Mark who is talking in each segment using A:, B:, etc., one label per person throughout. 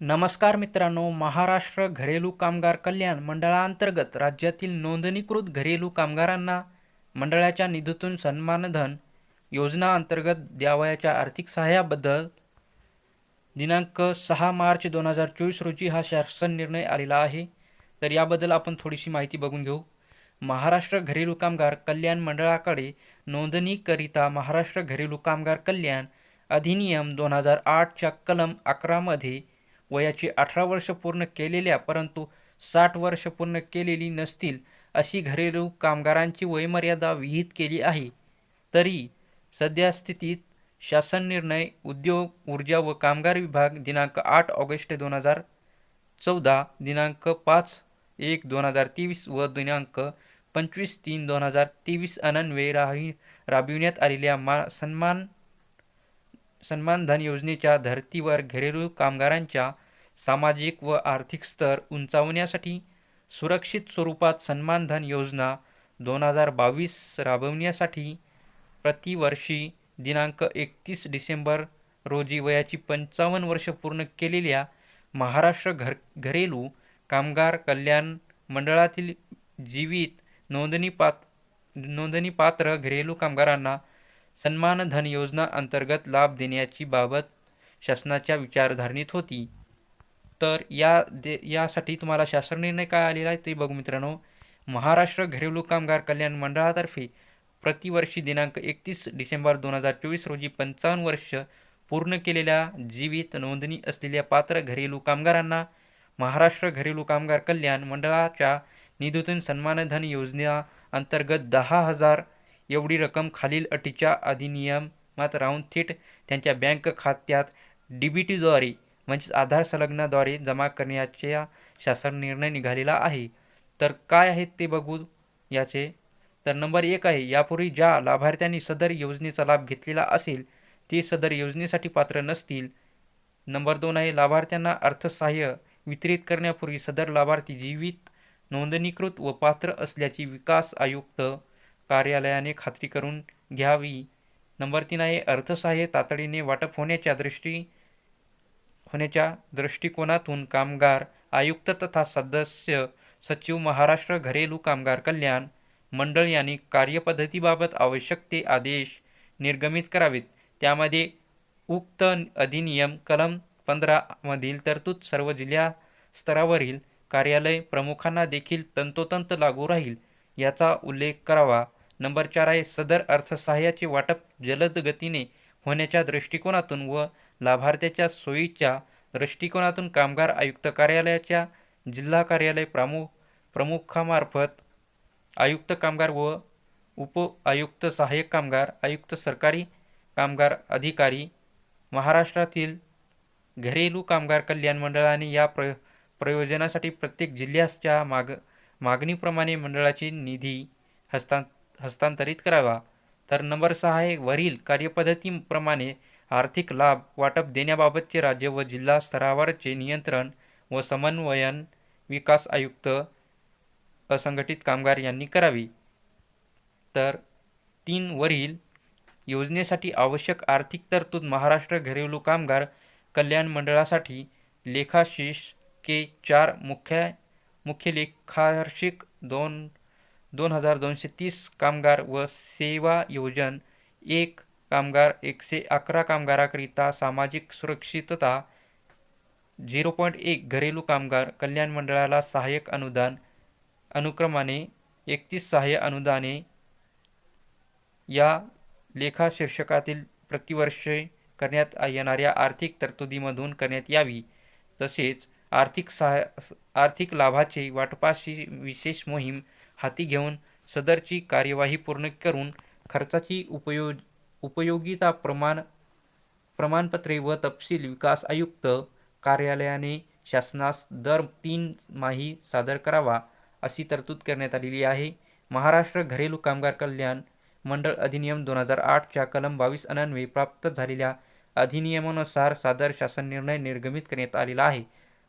A: नमस्कार मित्रांनो महाराष्ट्र घरेलू कामगार कल्याण मंडळाअंतर्गत राज्यातील नोंदणीकृत घरेलू कामगारांना मंडळाच्या निधीतून सन्मानधन योजना अंतर्गत द्यावयाच्या आर्थिक सहाय्याबद्दल दिनांक सहा मार्च दोन हजार चोवीस रोजी हा शासन निर्णय आलेला आहे. तर याबद्दल आपण थोडीशी माहिती बघून घेऊ. महाराष्ट्र घरेलू कामगार कल्याण मंडळाकडे नोंदणीकरिता महाराष्ट्र घरेलू कामगार कल्याण अधिनियम दोन हजार आठच्या कलम अकरामध्ये वयाची अठरा वर्ष पूर्ण केलेल्या परंतु साठ वर्ष पूर्ण केलेली नसतील अशी घरेलू कामगारांची वयमर्यादा विहित केली आहे. तरी सध्या स्थितीत शासन निर्णय उद्योग ऊर्जा व कामगार विभाग दिनांक आठ ऑगस्ट दोन हजार चौदा दिनांक पाच एक दोन हजार तेवीस व दिनांक पंचवीस तीन दोन हजार तेवीस अनन्वये राही राबविण्यात आलेल्या मा सन्मान सन्मानधन योजनेच्या धर्तीवर घरेलू कामगारांच्या सामाजिक व आर्थिक स्तर उंचावण्यासाठी सुरक्षित स्वरूपात सन्मानधन योजना दोन हजार बावीस राबवण्यासाठी प्रतिवर्षी दिनांक एकतीस डिसेंबर रोजी वयाची पंचावन्न वर्ष पूर्ण केलेल्या महाराष्ट्र घर घरेलू कामगार कल्याण मंडळातील जीवित नोंदणीपात नोंदणीपात्र घरेलू कामगारांना सन्मानधन योजना अंतर्गत लाभ देण्याची बाबत शासनाच्या विचारधारणीत होती. तर या दे यासाठी तुम्हाला शासन निर्णय काय आलेला आहे ते बघू मित्रांनो. महाराष्ट्र घरेलू कामगार कल्याण मंडळातर्फे प्रतिवर्षी दिनांक एकतीस डिसेंबर दोन हजार चोवीस रोजी पंचावन्न वर्ष पूर्ण केलेल्या जीवित नोंदणी असलेल्या पात्र घरेलू कामगारांना महाराष्ट्र घरेलू कामगार कल्याण मंडळाच्या निधीतून सन्मानधन योजना अंतर्गत दहा हजार एवढी रक्कम खालील अटीच्या अधिनियमात राहून थेट त्यांच्या बँक खात्यात डी बी टीद्वारे म्हणजेच आधार संलग्नाद्वारे जमा करण्याच्या शासन निर्णय निघालेला आहे. तर काय आहेत ते बघू याचे. तर नंबर एक आहे यापूर्वी ज्या लाभार्थ्यांनी सदर योजनेचा लाभ घेतलेला असेल ते सदर योजनेसाठी पात्र नसतील. नंबर दोन आहे लाभार्थ्यांना अर्थसहाय्य वितरित करण्यापूर्वी सदर लाभार्थी जीवित नोंदणीकृत व पात्र असल्याची विकास आयुक्त कार्यालयाने खात्री करून घ्यावी. नंबर तीन आहे अर्थसहाय्य तातडीने वाटप होण्याच्या दृष्टी होण्याच्या दृष्टिकोनातून कामगार आयुक्त तथा सदस्य सचिव महाराष्ट्र घरेलू कामगार कल्याण मंडळ यांनी कार्यपद्धतीबाबत आवश्यक ते आदेश निर्गमित करावेत. त्यामध्ये उक्त अधिनियम कलम पंधरामधील तरतूद सर्व जिल्हा स्तरावरील कार्यालय प्रमुखांना देखील तंतोतंत लागू राहील याचा उल्लेख करावा. नंबर चार आहे सदर अर्थसहाय्याचे वाटप जलद गतीने होण्याच्या दृष्टिकोनातून व लाभार्थ्याच्या सोयीच्या दृष्टिकोनातून कामगार आयुक्त कार्यालयाच्या जिल्हा कार्यालय प्रमुख प्रमुखामार्फत आयुक्त कामगार व उप आयुक्त सहाय्यक कामगार आयुक्त सरकारी कामगार अधिकारी महाराष्ट्रातील घरेलू कामगार कल्याण मंडळाने या प्र प्रयोजनासाठी प्रत्येक जिल्ह्याच्या माग मागणीप्रमाणे मंडळाची निधी हस्तां हस्तांतरित करावा. तर नंबर सहा आहे वरील कार्यपद्धतीप्रमाणे आर्थिक लाभ वाटप देण्याबाबतचे राज्य व जिल्हा स्तरावरचे नियंत्रण व समन्वयन विकास आयुक्त असंघटित कामगार यांनी करावी. तर तीन वरील योजनेसाठी आवश्यक आर्थिक तरतूद महाराष्ट्र घरेलू कामगार कल्याण मंडळासाठी लेखाशीर्ष के चार मुख्य मुख्य लेखार्षिक दोन दोन हजार दोनशे तीस कामगार व सेवा योजन एक कामगार एकशे अकरा कामगाराकरिता सामाजिक सुरक्षितता झिरो पॉईंट एक घरेलू कामगार कल्याण मंडळाला सहाय्यक अनुदान अनुक्रमाने एकतीस सहाय्य अनुदाने या लेखा शीर्षकातील प्रतिवर्षे करण्यात येणाऱ्या आर्थिक तरतुदीमधून करण्यात यावी. तसेच आर्थिक सहाय आर्थिक लाभाचे वाटपाशी विशेष मोहीम हाती घेऊन सदरची कार्यवाही पूर्ण करून खर्चाची उपयो उपयोगिता प्रमाण प्रमाणपत्रे व तपशील विकास आयुक्त कार्यालयाने शासनास दर तीन माही सादर करावा अशी तरतूद करण्यात आलेली आहे. महाराष्ट्र घरेलू कामगार कल्याण मंडळ अधिनियम दोन हजार आठच्या कलम बावीस अनन्वये प्राप्त झालेल्या अधिनियमानुसार सादर शासन निर्णय निर्गमित करण्यात आलेला आहे.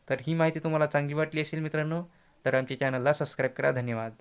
A: तर ही माहिती तुम्हाला चांगली वाटली असेल मित्रांनो तर आमच्या चॅनलला सबस्क्राईब करा. धन्यवाद.